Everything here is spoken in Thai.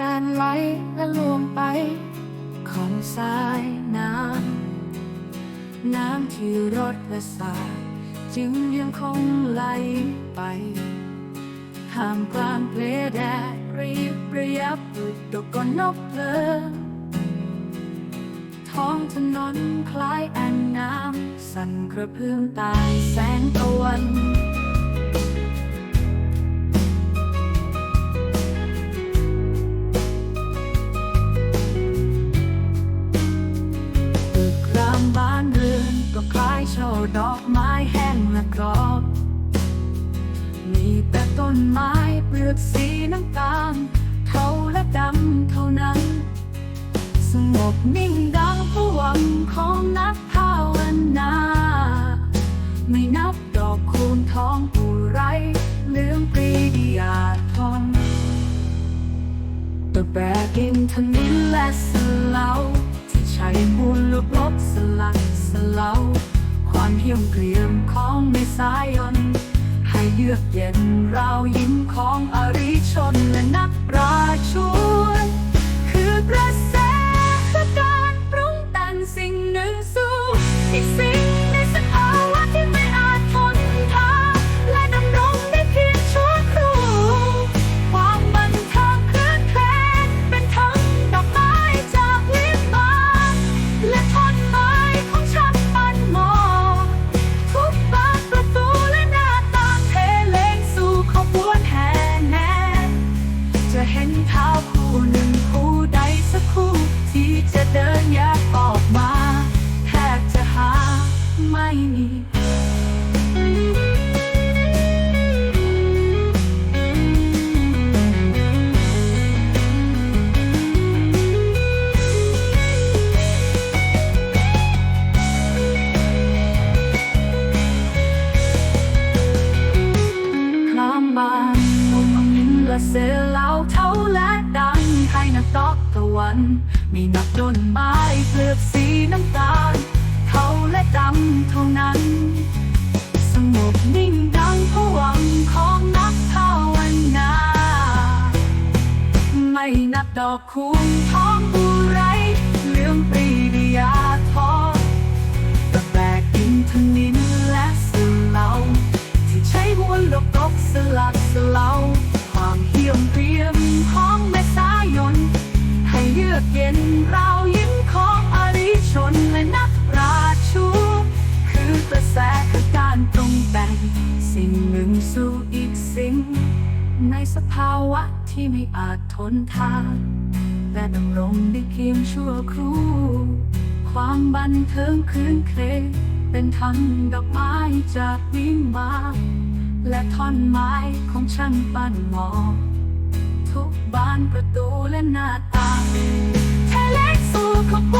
การไหลและลวงไป ของสายน้ำ น้ำที่รดและสาดจึงยังคงไหลไปท่ามกลางเพลแดดรีบระยับดุดดอกกอนนกเพลิงท้องถนนคล้ายแอ่งน้ำ สั่นกระเพื่อมตายแสงตะวัน ดอกไม้แห้งและกรอบ มีแต่ต้นไม้เปลือกสีน้ำตาลเทาและดำเท่านั้น สงบนิ่งดังผวังของนักภาวนา ไม่นับดอกคูณทองผู้ไรเลืองปรีดีอาทอนตะแบกกินทนินและส เยือกเย็นราวยิ้มของอริชนและนักปราชญ์ช่วยคือประส เดินแยกออกมาแทบจะหาไม่มีคลามบานมุมมินละเสือเลาเท่าและดังให้นักดอกตะวัน มีนักต้นไม้เปลือกสีน้ำตาลเทาและดำเท่านั้น สงบนิ่งดังผวังของนักภาวนา ไม่นับดอกคูณท้องผู้ไรเรื่องปรีดียาทอตะแบกอินทนินและสื่อเหลาที่ใช้ม้วนลบกบสลักสลา ยือกเรายิ้มของอริชนและนักราชูคือกระแสคือการปรุงแต่งสิ่งหนึ่งสู่อีกสิ่ง ในสภาวะที่ไม่อาจทนทานและดำรงได้เพียงชั่วครู่ ความบันเทิงคืนเครงเป็นทั้งดอกไม้จากวิมานและท่อนไม้ของช่างปั้นหมอทุกบานประตูและหน้าต่าง Oh.